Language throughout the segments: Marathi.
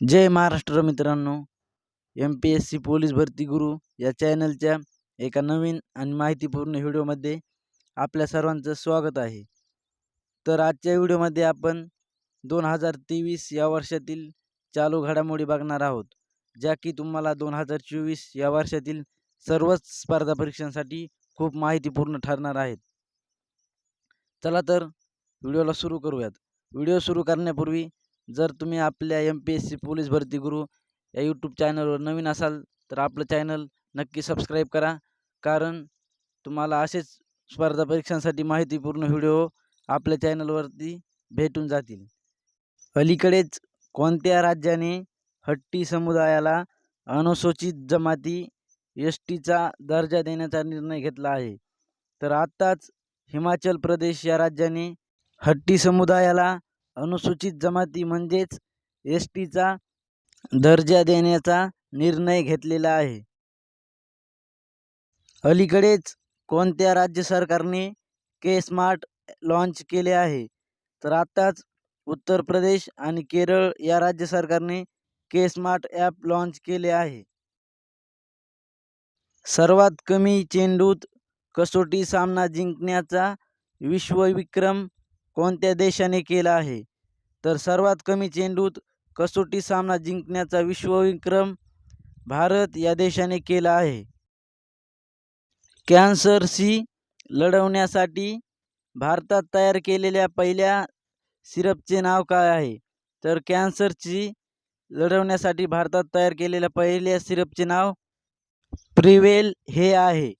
जय महाराष्ट्र मित्रांनो. M P S C police भरती गुरु या चॅनलच्या एका नवीन आणि माहितीपूर्ण व्हिडिओमध्ये आपल्या सर्वांचं स्वागत आहे. तर आजच्या व्हिडिओमध्ये आपण दोन हजार तेवीस या वर्षातील चालू घडामोडी बघणार आहोत. ज्या की तुम्हाला दोन हजार चोवीस या वर्षातील सर्वच स्पर्धा परीक्षांसाठी खूप माहितीपूर्ण ठरणार आहेत. चला तर व्हिडिओला सुरू करूयात. व्हिडिओ सुरू करण्यापूर्वी जर तुम्ही आपल्या M P S C police भरती गुरु या यूट्यूब चॅनलवर नवीन असाल तर आपलं चॅनल नक्की सबस्क्राईब करा. कारण तुम्हाला असेच स्पर्धा परीक्षांसाठी माहितीपूर्ण व्हिडिओ आपल्या चॅनलवरती भेटून जातील. अलीकडेच कोणत्या राज्याने हट्टी समुदायाला अनुसूचित जमाती एस टीचा दर्जा देण्याचा निर्णय घेतला आहे? तर आत्ताच हिमाचल प्रदेश या राज्याने हट्टी समुदायाला अनुसूचित जमाती म्हणजेच एस टीचा दर्जा देण्याचा निर्णय घेतलेला आहे. अलीकडेच कोणत्या राज्य सरकारने के स्मार्ट लॉन्च केले आहे? तर आत्ताच उत्तर प्रदेश आणि केरळ या राज्य सरकारने के स्मार्ट ॲप लॉन्च केले आहे. सर्वात कमी चेंडूत कसोटी सामना जिंकण्याचा विश्वविक्रम कोणत्या देशाने केला आहे? तर सर्वात कमी चेंडूत कसोटी सामना जिंकण्याचा विश्वविक्रम भारत या देशाने केला आहे. कॅन्सरशी लढवण्यासाठी भारतात तयार केलेल्या पहिल्या सिरपचे नाव काय आहे? तर कॅन्सरची लढवण्यासाठी भारतात तयार केलेल्या पहिल्या सिरपचे नाव प्रिवेल हे आहे.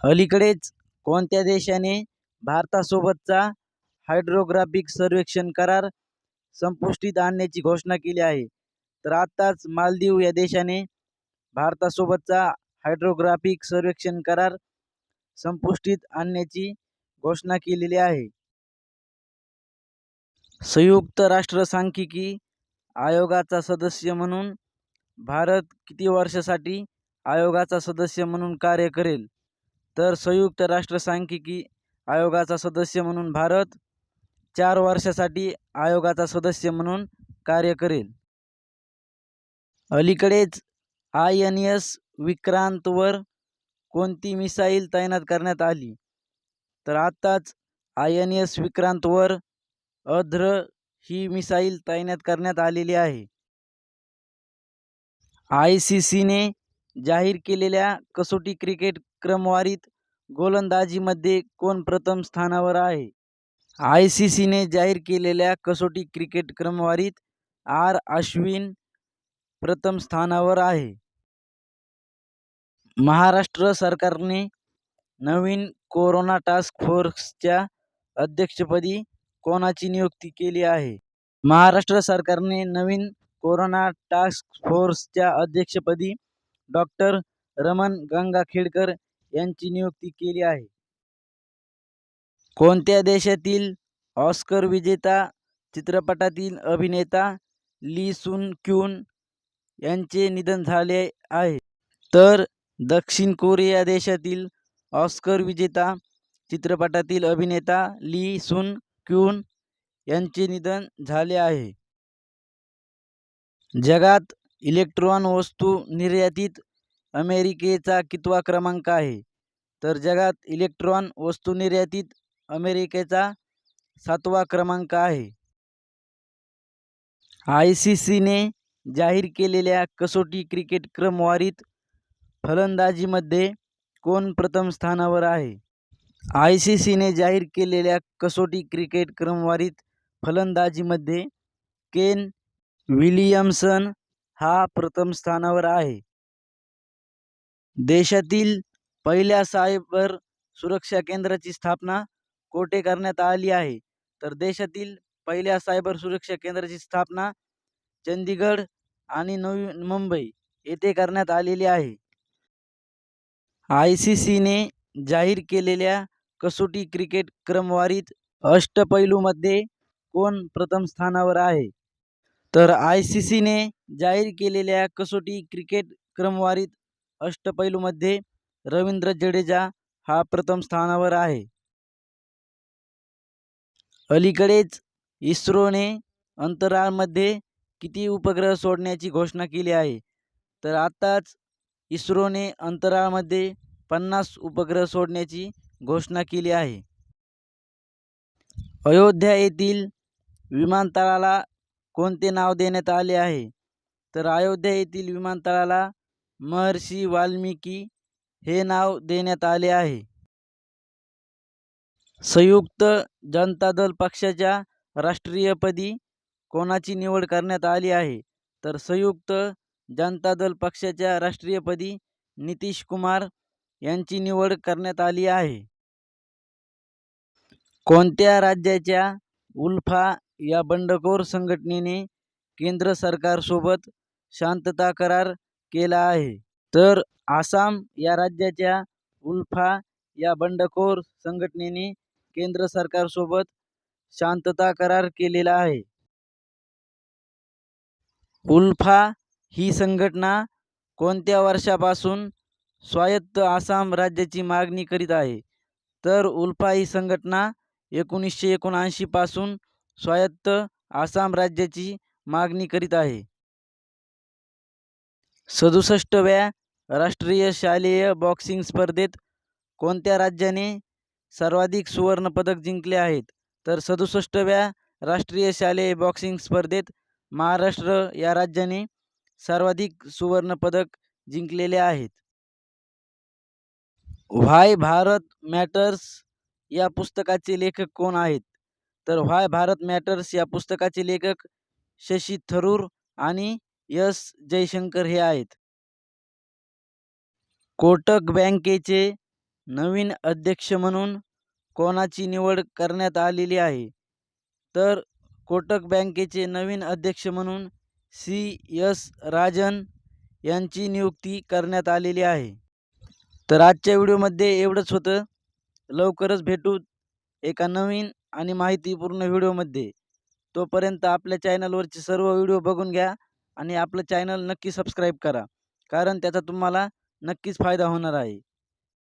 अलीकडेच कोणत्या देशाने भारतासोबतचा हायड्रोग्राफिक सर्वेक्षण करार संपुष्टीत आणण्याची घोषणा केली आहे. तर आत्ताच मालदीव या देशाने भारतासोबतचा हायड्रोग्राफिक सर्वेक्षण करार संपुष्टीत आणण्याची घोषणा केलेली आहे. संयुक्त राष्ट्र सांख्यिकी आयोगाचा सदस्य म्हणून भारत किती वर्षासाठी आयोगाचा सदस्य म्हणून कार्य करेल? तर संयुक्त राष्ट्र सांख्यिकी आयोगाचा सदस्य म्हणून भारत चार वर्षासाठी आयोगाचा सदस्य म्हणून कार्य करेल. अलीकडेच आय एन एस विक्रांतवर कोणती मिसाईल तैनात करण्यात आली? तर आत्ताच आय एन एस विक्रांतवर अध्र ही मिसाईल तैनात करण्यात आलेली आहे. आय सी सीने जाहीर केलेल्या कसोटी क्रिकेट क्रमवारीत गोलंदाजीमध्ये कोण प्रथम स्थानावर आहे? आय सी सीने जाहीर केलेल्या कसोटी क्रिकेट क्रमवारीत आर अश्विन प्रथम स्थानावर आहे. महाराष्ट्र सरकारने नवीन कोरोना टास्क फोर्सच्या अध्यक्षपदी कोणाची नियुक्ती केली आहे? महाराष्ट्र सरकारने नवीन कोरोना टास्क फोर्सच्या अध्यक्षपदी डॉक्टर रमण गंगाखेडकर यांची नियुक्ती केली आहे. कोणत्या देशातील ऑस्कर विजेता चित्रपटातील अभिनेता ली सुन क्यून यांचे निधन झाले आहे? तर दक्षिण कोरिया देशातील ऑस्कर विजेता चित्रपटातील अभिनेता ली सुन क्यून यांचे निधन झाले आहे. जगात इलेक्ट्रॉन वस्तू निर्यातीत अमेरिकेचा कितवा क्रमांक आहे? तर जगात इलेक्ट्रॉन वस्तू निर्यातीत अमेरिकेचा सातवा क्रमांक आहे. आय सी सीने जाहीर केलेल्या कसोटी क्रिकेट क्रमवारीत फलंदाजीमध्ये कोण प्रथम स्थानावर आहे? आय सी सीने जाहीर केलेल्या कसोटी क्रिकेट क्रमवारीत फलंदाजीमध्ये केन विलियमसन हा प्रथम स्थानावर आहे. देशातील पहिल्या सायबर सुरक्षा केंद्राची स्थापना कोठे करण्यात आली आहे. तर देशातील पहिल्या सायबर सुरक्षा केंद्राची स्थापना चंदीगड आणि नवी मुंबई येथे करण्यात आलेली आहे. आय सी सीने जाहीर केलेल्या कसोटी क्रिकेट क्रमवारीत अष्टपैलूमध्ये कोण प्रथम स्थानावर आहे? तर आय सी सीने जाहीर केलेल्या कसोटी क्रिकेट क्रमवारीत अष्टपैलूमध्ये रवींद्र जडेजा हा प्रथम स्थानावर आहे. अलीकडेच इस्रोने अंतराळमध्ये किती उपग्रह सोडण्याची घोषणा केली आहे? तर आत्ताच इस्रोने अंतराळमध्ये पन्नास उपग्रह सोडण्याची घोषणा केली आहे. अयोध्या येथील विमानतळाला कोणते नाव देण्यात आले आहे? तर अयोध्या येथील विमानतळाला महर्षी वाल्मिकी हे नाव देण्यात आले आहे. संयुक्त जनता दल पक्षाच्या राष्ट्रीयपदी कोणाची निवड करण्यात आली आहे? तर संयुक्त जनता दल पक्षाच्या राष्ट्रीयपदी नितीश कुमार यांची निवड करण्यात आली आहे. कोणत्या राज्याच्या उल्फा या बंडखोर संघटनेने केंद्र सरकारसोबत शांतता करार केला आहे? तर आसाम या राज्याच्या उल्फा या बंडखोर संघटनेने केंद्र सरकारसोबत शांतता करार केलेला आहे. उल्फा ही संघटना कोणत्या वर्षापासून स्वायत्त आसाम राज्याची मागणी करीत आहे? तर उल्फा ही संघटना एकोणीसशे एकोणऐंशीपासून स्वायत्त आसाम राज्याची मागणी करीत आहे. सदुसष्टव्या राष्ट्रीय शालेय बॉक्सिंग स्पर्धेत कोणत्या राज्याने सर्वाधिक सुवर्णपदक जिंकले आहेत. तर सदुसष्टव्या राष्ट्रीय शालेय बॉक्सिंग स्पर्धेत महाराष्ट्र या राज्याने सर्वाधिक सुवर्णपदक जिंकलेले आहेत. व्हाय भारत मॅटर्स या पुस्तकाचे लेखक कोण आहेत? तर व्हाय भारत मॅटर्स या पुस्तकाचे लेखक शशी थरूर आणि यस जयशंकर हे आहेत. कोटक बँकेचे नवीन अध्यक्ष म्हणून कोणाची निवड करण्यात आलेली आहे? तर कोटक बँकेचे नवीन अध्यक्ष म्हणून सी. एस. राजन यांची नियुक्ती करण्यात आलेली आहे. तर आजच्या व्हिडिओमध्ये एवढंच होतं. लवकरच भेटू एका नवीन आणि माहितीपूर्ण व्हिडिओमध्ये. तोपर्यंत आपल्या चॅनलवरचे सर्व व्हिडिओ बघून घ्या आणि आपलं चॅनल नक्की सबस्क्राईब करा. कारण त्याचा तुम्हाला नक्कीच फायदा होणार आहे.